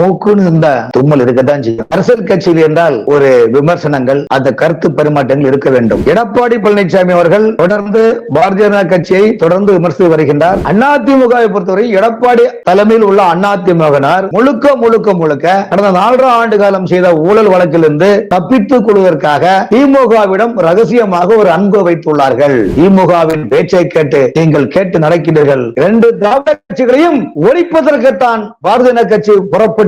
மூக்குன்னு இருந்தா தும்மல் இருக்கத்தான் செய்யும். அரசியல் கட்சியில் என்றால் ஒரு விமர்சனங்கள் அந்த கருத்து பரிமாற்றங்கள் இருக்க வேண்டும். எடப்பாடி பழனிசாமி அவர்கள் தொடர்ந்து பாரதிய ஜனதா கட்சியை தொடர்ந்து விமர்சித்து வருகின்றார். அதிமுகவை பொறுத்தவரை எடப்பாடி தலைமையில் உள்ள அதிமுகவினர் முழுக்க முழுக்க முழுக்க கடந்த நாலரை ஆண்டு காலம் செய்த ஊழல் வழக்கிலிருந்து தப்பித்துக் கொள்வதற்காக திமுகவிடம் ரகசியமாக ஒரு அன்பு வைத்துள்ளார்கள். திமுகவின் பேச்சை கேட்டு நீங்கள் கேட்டு நடக்கிறீர்கள் இரண்டு திராவிட கட்சிகளையும் ஒழிப்பதற்குத்தான் பாரதிய ஜனதா கட்சி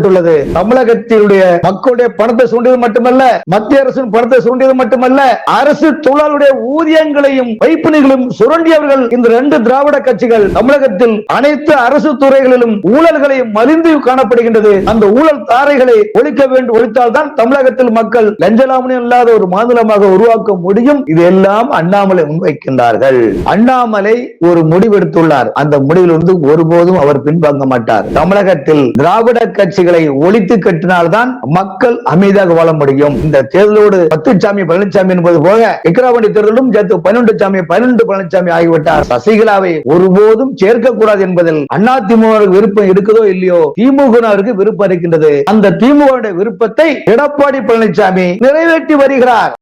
புறப்பட்டுள்ளது தமிழகத்தினுடைய மக்களுடைய பணத்தை சுண்டியது மட்டுமல்ல மத்திய அரசின் பணத்தை சுண்டியது மட்டுமல்ல அரசு தொழிலாளருடைய ஊதியங்களையும் வைப்பினைகளும் சுரண்டியவர்கள் இந்த ரெண்டு திராவிட கட்சிகள் தமிழகத்தில் அனைத்து அரசு துறைகளிலும் ஊழல்களை மலிந்து காணப்படுகின்றது. அந்த ஊழல் தாரைகளை ஒழிக்க வேண்டும் ஒழித்தால் தான் தமிழகத்தில் மக்கள் லஞ்சலாமணி இல்லாத ஒரு மாநிலமாக உருவாக்க முடியும். இதெல்லாம் அண்ணாமலை முன்வைக்கின்றார்கள். அண்ணாமலை ஒரு முடிவெடுத்துள்ளார். அந்த முடிவில் முடிவிலிருந்து ஒருபோதும் அவர் பின்வாங்க மாட்டார். தமிழகத்தில் திராவிட கட்சிகள் ஒழித்து கட்டினால்தான் மக்கள் அமைதியாக வாழ முடியும். இந்த தேர்தலோடு பத்துசாமி பழனிசாமி என்பது போக விக்கிரவாண்டி தேர்தலும் சேர்த்து பன்னெண்டு சாமி பன்னெண்டு பழனிசாமி ஆகிவிட்டார். சசிகலாவை ஒருபோதும் சேர்க்க கூடாது என்பதில் அதிமுக விருப்பம் இருக்குதோ இல்லையோ? திமுகவிற்கு விருப்பம் இருக்கின்றது. அந்த திமுக விருப்பத்தை எடப்பாடி பழனிசாமி நிறைவேற்றி வருகிறார்.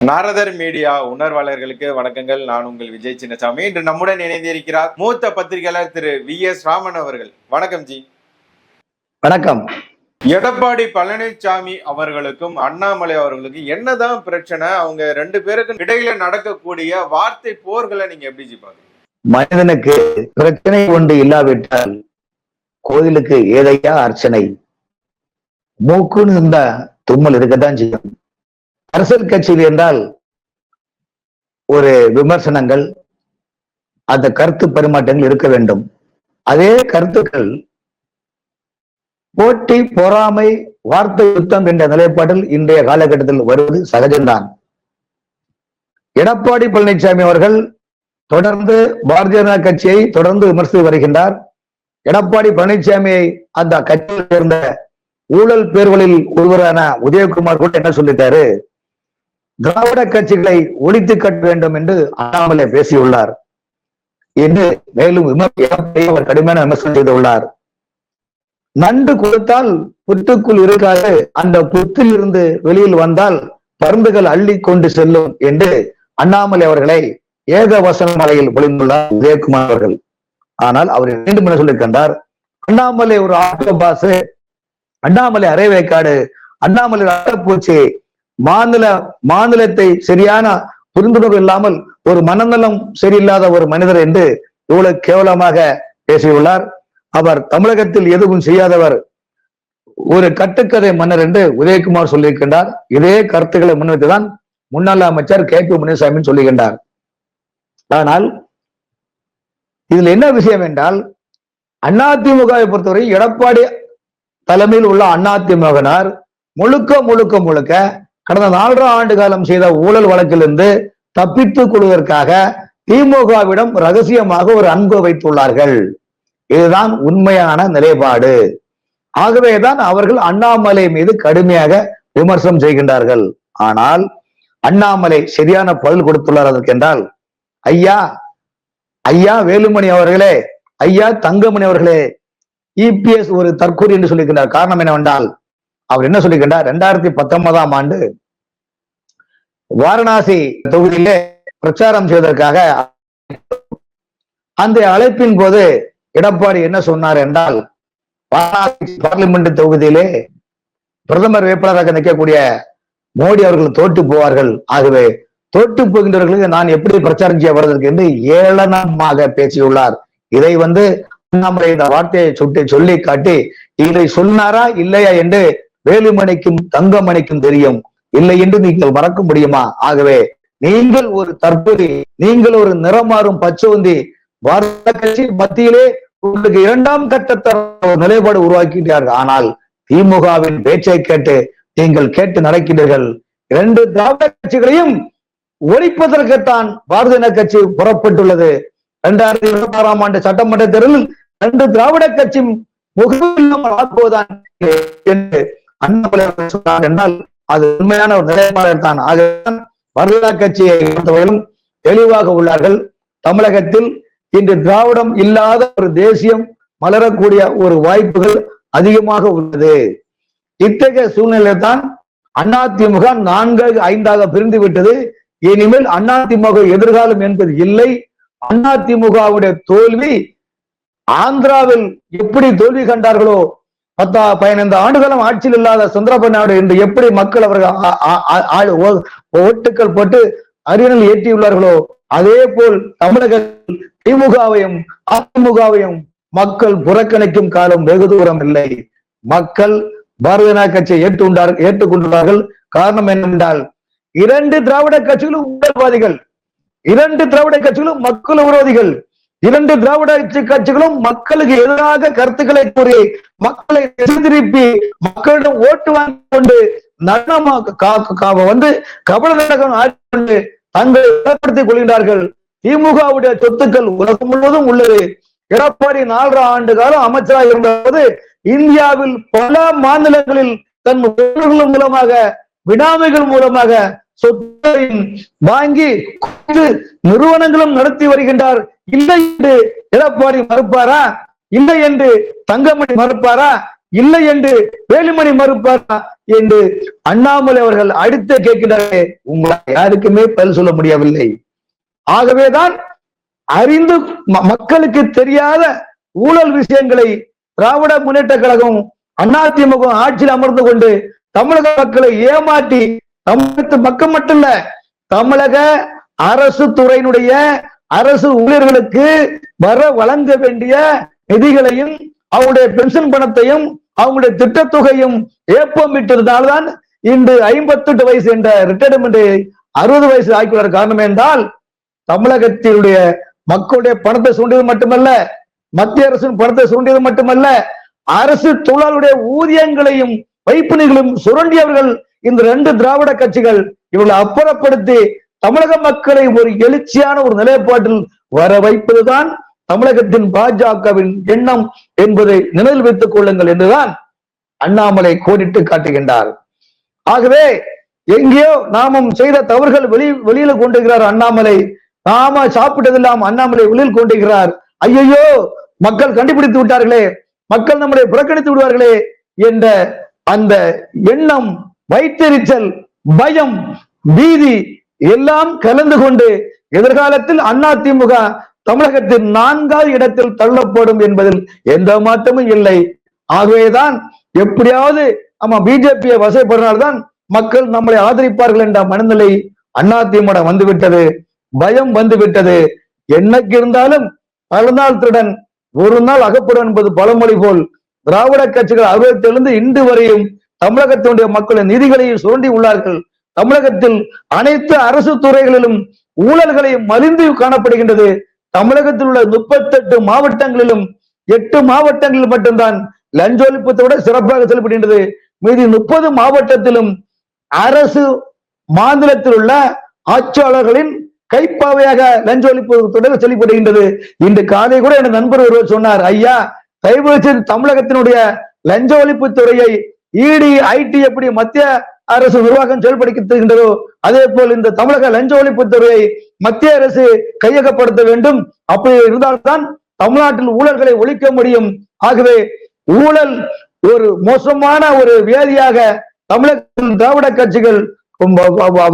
நாரதர் மீடியா உணர்வாளர்களுக்கு வணக்கங்கள். நான் உங்கள் விஜய் சின்னசாமி. இன்று நம்முடன் இணைந்திருக்கிறார் மூத்த பத்திரிகையாளர் திரு வி எஸ் ராமன் அவர்கள். வணக்கம் ஜி. வணக்கம். எடப்பாடி பழனிசாமி அவர்களுக்கும் அண்ணாமலை அவர்களுக்கும் என்னதான் பிரச்சனை அவங்க ரெண்டு பேருக்கும் இடையில நடக்கக்கூடிய வார்த்தை போர்களை நீங்க எப்படி பாக்குறீங்க மனிதனுக்கு பிரச்சனை ஒன்று இல்லாவிட்டால் கோயிலுக்கு ஏதையா அர்ச்சனை? மூக்குன்னு இருந்தா தும்மல் இருக்கத்தான் செய்யும். அரசியல் கட்சியில் என்றால் ஒரு விமர்சனங்கள் அந்த கருத்து பரிமாற்றங்கள் இருக்க வேண்டும். அதே கருத்துக்கள் போட்டி பொறாமை வார்த்தை யுத்தம் என்ற நிலைப்பாட்டில் இன்றைய காலகட்டத்தில் வருவது சகஜம்தான். எடப்பாடி பழனிசாமி அவர்கள் தொடர்ந்து பாரதிய ஜனதா கட்சியை தொடர்ந்து விமர்சித்து வருகின்றார். எடப்பாடி பழனிசாமியை அந்த கட்சியில் சேர்ந்த ஊழல் பேர்களில் ஒருவரான உதயகுமார் கூட என்ன சொல்லிட்டாரு? திராவிட கட்சிகளை ஒழித்து கட்ட வேண்டும் என்று அண்ணாமலை பேசியுள்ளார். என்று மேலும் விமர்சனத்தை அவர் கடுமையான விமர்சனம் செய்துள்ளார். நண்டு கொடுத்தால் புத்துக்குள் இருக்காது. அந்த புத்தில் இருந்து வெளியில் வந்தால் பருந்துகள் அள்ளி கொண்டு செல்லும் என்று அண்ணாமலை அவர்களை ஏக வசன மலையில் பொழிந்துள்ளார் உதயகுமார் அவர்கள். ஆனால் அவர் மீண்டும் என்ன சொல்லியிருக்கின்றார்? அண்ணாமலை ஒரு ஆட்டோ பாஸ் அண்ணாமலை அரைவேக்காடு. அண்ணாமலை அட்டப்பூச்சி மாநில மாநிலத்தை சரியான புரிந்துணர்வு இல்லாமல் ஒரு மனநலம் சரியில்லாத ஒரு மனிதர் என்று இவ்வளவு கேவலமாக பேசியுள்ளார். அவர் தமிழகத்தில் எதுவும் செய்யாதவர். ஒரு கட்டுக்கதை மன்னர் என்று உதயகுமார் சொல்லியிருக்கின்றார். இதே கருத்துக்களை முன்வைத்துதான் முன்னாள் அமைச்சர் கே பி முனிசாமி சொல்லுகின்றார் ஆனால் இதுல என்ன விஷயம் என்றால் அதிமுகவை பொறுத்தவரை எடப்பாடி தலைமையில் உள்ள அதிமுகனார் முழுக்க முழுக்க முழுக்க கடந்த நாலரை ஆண்டு காலம் செய்த ஊழல் வழக்கிலிருந்து தப்பித்துக் கொள்வதற்காக திமுகவிடம் ரகசியமாக ஒரு அன்பு வைத்துள்ளார்கள். இதுதான் உண்மையான நிலைப்பாடு. ஆகவேதான் அவர்கள் அண்ணாமலை மீது கடுமையாக விமர்சனம் செய்கின்றார்கள். ஆனால் அண்ணாமலை சரியான பதில் கொடுத்துள்ளார் அதற்கென்றால் ஐயா ஐயா வேலுமணி அவர்களே ஐயா தங்கமணி அவர்களே இபிஎஸ் ஒரு தற்கூரி என்று சொல்லியிருக்கின்றார். காரணம் என்னவென்றால் அவர் என்ன சொல்லியிருக்கின்றார்? ரெண்டாயிரத்தி பத்தொன்பதாம் ஆண்டு வாரணாசி தொகுதியிலே பிரச்சாரம் செய்வதற்காக அந்த அழைப்பின் போது எடப்பாடி என்ன சொன்னார் என்றால் வாரணாசி பார்லிமெண்ட் தொகுதியிலே பிரதமர் வேட்பாளராக நிற்கக்கூடிய மோடி அவர்கள் தோற்று போவார்கள். ஆகவே தோற்று போகின்றவர்களுக்கு நான் எப்படி பிரச்சாரம் செய்ய வருவதற்கு என்று ஏளனமாக பேசியுள்ளார். இதை வந்து அண்ணாமலை இந்த வார்த்தையை சுட்டி சொல்லி காட்டி இதை சொன்னாரா இல்லையா என்று வேலுமணிக்கும் தங்கமணிக்கும் தெரியும். இல்லை என்று நீங்கள் மறக்க முடியுமா? ஆகவே நீங்கள் ஒரு தற்போது நீங்கள் ஒரு நிறமாறும் பச்சோந்தி பாரத கட்சி மத்தியிலே உங்களுக்கு இரண்டாம் கட்டத்தர நிலைப்பாடு உருவாக்கிட்டார்கள். ஆனால் திமுகவின் பேச்சை கேட்டு நீங்கள் கேட்டு நடக்கிறீர்கள். இரண்டு திராவிட கட்சிகளையும் ஒழிப்பதற்குத்தான் பாரதிய ஜனதா கட்சி புறப்பட்டுள்ளது. இரண்டாயிரத்தி இருபத்தி ஆறாம் ஆண்டு சட்டமன்ற தேர்தலில் ரெண்டு திராவிட கட்சி முகமில்லாமல் ஆக்குவதான் என்று அண்ணாமலையார் சொன்னார் என்றால் அது உண்மையான ஒரு நிலைப்பாடு தான் ஆகவே பாரதிய கட்சியை பொறுத்தவரையிலும் தெளிவாக உள்ளார்கள். தமிழகத்தில் இன்று திராவிடம் இல்லாத ஒரு தேசியம் மலரக்கூடிய ஒரு வாய்ப்புகள் அதிகமாக உள்ளது. இத்தகைய சூழ்நிலை தான் அதிமுக நான்காக ஐந்தாக பிரிந்து விட்டது இனிமேல் அதிமுக எதிர்காலம் என்பது இல்லை. அதிமுகவுடைய தோல்வி ஆந்திராவில் எப்படி தோல்வி கண்டார்களோ பத்தா பதினைந்து ஆண்டுகளும் ஆட்சியில் இல்லாத சந்திரபாபு இன்று என்று எப்படி மக்கள் அவர்கள் ஆ- ஆ- ஆ- ஓ- ஓட்டுக்கள் போட்டு அரியணையில் ஏற்றியுள்ளார்களோ அதே போல் தமிழகத்தில் திமுகவையும் அதிமுகவையும் மக்கள் புறக்கணிக்கும் காலம் வெகு தூரம் இல்லை. மக்கள் பாரதிய ஜனதா கட்சியை ஏற்றுக்கொண்டார் ஏற்றுக்கொண்டுள்ளார்கள் காரணம் என்னென்றால் இரண்டு திராவிட கட்சிகளும் உடல்வாதிகள். இரண்டு திராவிட கட்சிகளும் மக்கள் விரோதிகள். இரண்டு திராவிட கட்சிகளும் மக்களுக்கு எதிராக கருத்துக்களை கூறி மக்களை திருப்பி மக்களிடம் ஓட்டு வாங்கி கொண்டு நடனமாக கா- கபல வந்து கபட கொண்டு ஆடிக்கொண்டு தங்களை கொள்கின்றார்கள். திமுகவுடைய சொத்துக்கள் உலகம் முழுவதும் உள்ளது. எடப்பாடி நாலரை ஆண்டு காலம் அமைச்சராக இருந்தபோது இந்தியாவில் பல மாநிலங்களில் தன் உறவுகள் மூலமாக விடாமைகள் மூலமாக சொத்தையும் வாங்கி நிறுவனங்களும் நடத்தி வருகின்றார். இல்லை என்று எடப்பாடி மறுப்பாரா? இல்லை என்று தங்கமணி மறுப்பாரா? இல்லை என்று வேலுமணி மறுப்பாரா? என்று அண்ணாமலை அவர்கள் அடுத்து கேட்கிறாரே உங்களால் யாருக்குமே பதில் சொல்ல முடியவில்லை. ஆகவேதான் அறிந்து மக்களுக்கு தெரியாத ஊழல் விஷயங்களை திராவிட முன்னேற்ற கழகம் அதிமுக ஆட்சியில் அமர்ந்து கொண்டு தமிழக மக்களை ஏமாற்றி தமிழகத்து மக்கள் மட்டும் இல்ல தமிழக அரசு துறையினுடைய அரசு ஊழியர்களுக்கு வர வழங்க வேண்டிய நிதிகளையும் அவங்களுடைய பென்ஷன் பணத்தையும் அவங்களுடைய திட்டத்தொகையும் ஏப்பமிட்டதுனால்தான் இன்று ஐம்பத்தெட்டு வயசு என்ற ரிட்டையர்மெண்ட் அறுபது வயசு ஆக்கியுள்ள காரணம் என்றால் தமிழகத்தினுடைய மக்களுடைய பணத்தை சுண்டியது மட்டுமல்ல மத்திய அரசின் பணத்தை சுண்டியது மட்டுமல்ல அரசு தொழிலாளருடைய ஊதியங்களையும் வைப்பினைகளும் சுரண்டியவர்கள் இந்த ரெண்டு திராவிட கட்சிகள் இவர்களை அப்புறப்படுத்தி தமிழக மக்களை ஒரு எழுச்சியான ஒரு நிலைப்பாட்டில் வர வைப்பதுதான் தமிழகத்தின் பாஜகவின் எண்ணம் என்பதை நினைவில் வைத்துக் கொள்ளுங்கள் என்றுதான் அண்ணாமலை கோடிட்டு காட்டுகின்றார். ஆகவே எங்கேயோ நாமும் செய்த தவறுகள் வெளி வெளியில கொண்டுகிறார் அண்ணாமலை. நாம சாப்பிட்டதெல்லாம் அண்ணாமலை உள்ளில் கொண்டுகிறார் ஐயையோ மக்கள் கண்டுபிடித்து விட்டார்களே மக்கள் நம்மளை புறக்கணித்து விடுவார்களே என்ற அந்த எண்ணம் வயிற்றெரிச்சல் பயம் பீதி எல்லாம் கலந்து கொண்டு எதிர்காலத்தில் அதிமுக தமிழகத்தின் நான்காவது இடத்தில் தள்ளப்படும் என்பதில் எந்த மாற்றமும் இல்லை. ஆகவேதான் எப்படியாவது ஆமா பிஜேபியை வசைப்படுறதுனால்தான் மக்கள் நம்மளை ஆதரிப்பார்கள் என்ற மனநிலை அதிமுக வந்துவிட்டது. பயம் வந்துவிட்டது. என்னைக்கு இருந்தாலும் பல நாள் திருடன் ஒரு நாள் அகப்படும் என்பது பழமொழி போல் திராவிட கட்சிகள் அறுபத்திலிருந்து இன்று வரையும் தமிழகத்தினுடைய மக்களின் நிதிகளையும் சுரண்டி உள்ளார்கள். தமிழகத்தில் அனைத்து அரசு துறைகளிலும் ஊழல்களை மலிந்து காணப்படுகின்றது. தமிழகத்தில் உள்ள முப்பத்தெட்டு மாவட்டங்களிலும் எட்டு மாவட்டங்களில் மட்டும்தான் லஞ்ச ஒழிப்பத்தை விட சிறப்பாக செயல்படுகின்றது. மீதி முப்பது மாவட்டத்திலும் அரசு மாநிலத்தில் உள்ள ஆட்சியாளர்களின் கைப்பாவையாக லஞ்ச ஒழிப்பு தொடர் சொல்லப்படுகின்றது இன்று காலை கூட எனது நண்பர் ஒருவர் சொன்னார் ஐயா தயவு செய்து தமிழகத்தினுடைய லஞ்ச ஒழிப்பு துறையை இடி ஐடி எப்படி மத்திய அரசு நிர்வாகம் செயல்படுத்துகின்றதோ அதே போல் இந்த தமிழக லஞ்ச ஒழிப்பு துறையை மத்திய அரசு கையகப்படுத்த வேண்டும். அப்படி இருந்தால்தான் தமிழ்நாட்டில் ஊழல்களை ஒழிக்க முடியும். ஆகவே ஊழல் ஒரு மோசமான ஒரு வேதியாக தமிழகத்தில் திராவிட கட்சிகள்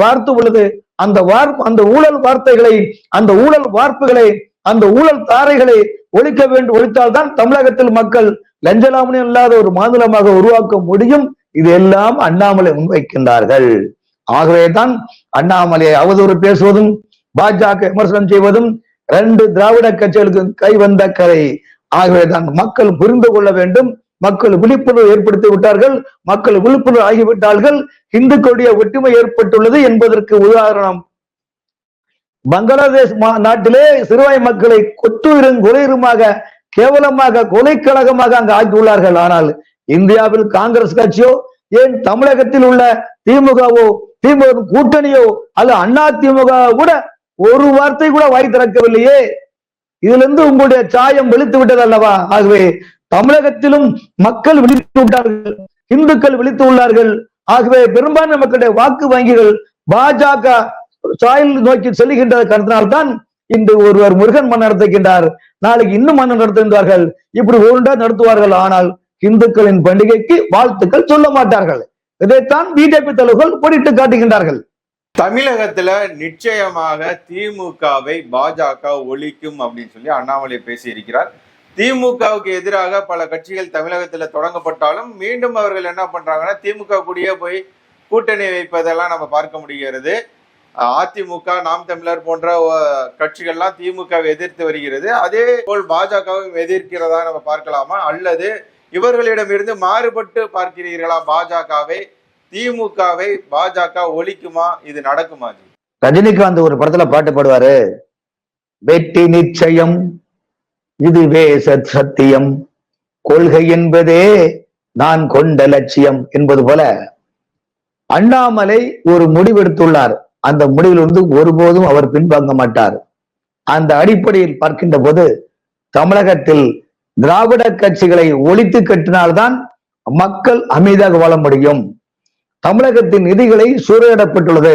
வார்த்து உள்ளது. அந்த வார் அந்த ஊழல் வார்த்தைகளை அந்த ஊழல் வார்ப்புகளை அந்த ஊழல் தாரைகளை ஒழிக்க வேண்டும் ஒழித்தால்தான் தமிழகத்தில் மக்கள் லஞ்சலாமணி இல்லாத ஒரு மாநிலமாக உருவாக்க முடியும். இது எல்லாம் அண்ணாமலை முன்வைக்கின்றார்கள். ஆகவேதான் அண்ணாமலையை அவதூறு பேசுவதும் பாஜக விமர்சனம் செய்வதும் ரெண்டு திராவிட கட்சிகளுக்கு கை வந்த கரை ஆகவேதான் மக்கள் புரிந்து கொள்ள வேண்டும். மக்கள் விழிப்புணர்வு ஏற்படுத்தி விட்டார்கள் மக்கள் விழிப்புணர்வு ஆகிவிட்டார்கள் இந்துக்களுடைய ஒற்றுமை ஏற்பட்டுள்ளது என்பதற்கு உதாரணம். பங்களாதேஷ் மா- நாட்டிலே சிறுவாய் மக்களை கொத்துயிரும் கொலையுருமாக கேவலமாக கொலைக்கழகமாக அங்கு ஆக்கியுள்ளார்கள். ஆனால் இந்தியாவில் காங்கிரஸ் கட்சியோ ஏன் தமிழகத்தில் உள்ள திமுகவோ திமுக கூட்டணியோ அல்ல அண்ணா திமுக கூட ஒரு வார்த்தை கூட வாய் திறக்கவில்லையே. இதுல இருந்து உங்களுடைய சாயம் வெளுத்து விட்டது அல்லவா? ஆகவே தமிழகத்திலும் மக்கள் விழித்து விட்டார்கள் இந்துக்கள் விழித்து உள்ளார்கள். ஆகவே பெரும்பான்மை மக்களுடைய வாக்கு வங்கிகள் பாஜக சாயல் நோக்கி செல்லுகின்ற கருத்தினால்தான் இன்று ஒருவர் முருகன் மன்னர் நடத்துகின்றார். நாளைக்கு இன்னும் மன்னர் நடத்துகின்றார்கள். இப்படி ஒருண்டா நடத்துவார்கள். ஆனால் இந்துக்களின் பண்டிகைக்கு வாழ்த்துக்கள் சொல்ல மாட்டார்கள். இதைத்தான் பிஜேபி தலைவர்கள் போட்டிட்டு காட்டுகின்றார்கள். தமிழகத்துல நிச்சயமாக திமுகவை பாஜக ஒழிக்கும் அப்படின்னு சொல்லி அண்ணாமலை பேசியிருக்கிறார். திமுகவுக்கு எதிராக பல கட்சிகள் தமிழகத்தில் தொடங்கப்பட்டாலும் மீண்டும் அவர்கள் என்ன பண்றாங்கன்னா திமுக கூடிய போய் கூட்டணி வைப்பதெல்லாம் நம்ம பார்க்க முடிகிறது. அதிமுக நாம் தமிழர் போன்ற கட்சிகள்லாம் திமுகவை எதிர்த்து வருகிறது. அதே போல் பாஜகவும் எதிர்க்கிறதா நம்ம பார்க்கலாமா? அல்லது இவர்களிடமிருந்து மாறுபட்டு பார்க்கிறீர்களா பாஜகவை? திமுகவை பாஜக ஒழிக்குமா? இது நடக்குமா? ரஜினிகாந்த் ஒரு படத்துல பாட்டு பாடுவாரு. வெட்டி நிச்சயம் இதுவே சத் சத்தியம். கொள்கை என்பதே நான் கொண்ட லட்சியம் என்பது போல அண்ணாமலை ஒரு முடிவெடுத்துள்ளார். அந்த முடிவிலிருந்து ஒருபோதும் அவர் பின்வாங்க மாட்டார். அந்த அடிப்படையில் பார்க்கின்ற போது தமிழகத்தில் திராவிட கட்சிகளை ஒழித்து கட்டினால்தான் மக்கள் அமைதியாக வாழ முடியும். தமிழகத்தின் நிதிகளை சூறையிடப்பட்டுள்ளது.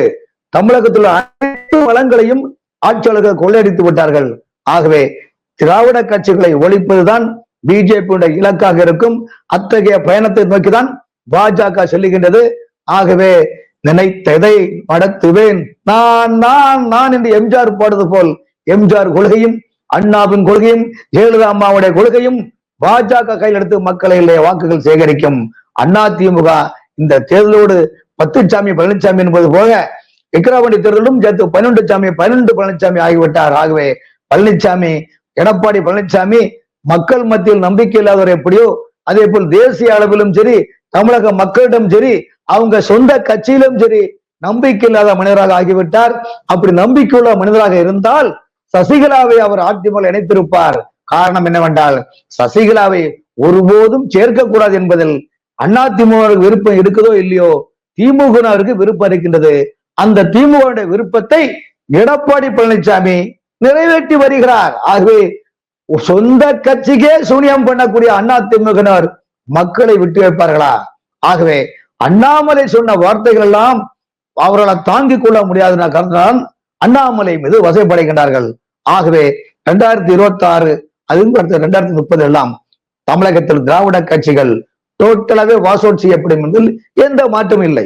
தமிழகத்தில் உள்ள அனைத்து வளங்களையும் ஆட்சியாளர்கள் கொள்ளையடித்து விட்டார்கள். ஆகவே திராவிட கட்சிகளை ஒழிப்பதுதான் பிஜேபியுடைய இலக்காக இருக்கும். அத்தகைய பயணத்தை நோக்கிதான் பாஜக செல்லுகின்றது. ஆகவே நினைத்ததை நடத்துவேன் நான் நான் நான் என்று எம்ஜிஆர் பாடுவது போல் எம்ஜிஆர் கொள்கையும் அண்ணாவின் கொள்கையும் ஜெயலலிதா அம்மாவுடைய கொள்கையும் பாஜக கையில் எடுத்து மக்களிலே வாக்குகள் சேகரிக்கும் அண்ணா திமுக இந்த தேர்தலோடு பத்துசாமி பழனிசாமி என்பது போக விக்கிரவாண்டி தேர்தலும் சேர்த்து பன்னெண்டு சாமி பன்னெண்டு பழனிசாமி ஆகிவிட்டார். ஆகவே பழனிசாமி எடப்பாடி பழனிசாமி மக்கள் மத்தியில் நம்பிக்கை இல்லாதவர் எப்படியோ அதே போல் தேசிய அளவிலும் சரி தமிழக மக்களிடம் சரி அவங்க சொந்த கட்சியிலும் சரி நம்பிக்கை இல்லாத மனிதராக ஆகிவிட்டார். அப்படி நம்பிக்கையுள்ள மனிதராக இருந்தால் சசிகலாவை அவர் அதிமுக இணைத்திருப்பார். காரணம் என்னவென்றால் சசிகலாவை ஒருபோதும் சேர்க்கக்கூடாது என்பதில் அதிமுக விருப்பம் இருக்குதோ இல்லையோ திமுகவினருக்கு விருப்பம் இருக்கின்றது. அந்த திமுக விருப்பத்தை எடப்பாடி பழனிசாமி நிறைவேற்றி வருகிறார். ஆகவே சொந்த கட்சிக்கே சூனியம் பண்ணக்கூடிய அண்ணா திமுகனர் மக்களை விட்டு வைப்பார்களா ஆகவே அண்ணாமலை சொன்ன வார்த்தைகள் எல்லாம் அவர்களை தாங்கிக் கொள்ள முடியாத காரணம் அண்ணாமலை மீது வசைப்படைகின்றார்கள். ஆகவே இரண்டாயிரத்தி இருபத்தி ஆறு அதுவும் அடுத்த இரண்டாயிரத்தி முப்பது எல்லாம் தமிழகத்தில் திராவிட கட்சிகள் டோட்டலாகவே வாஸ் அவுட் செய்யப்படும் என்பதில் எந்த மாற்றமும் இல்லை.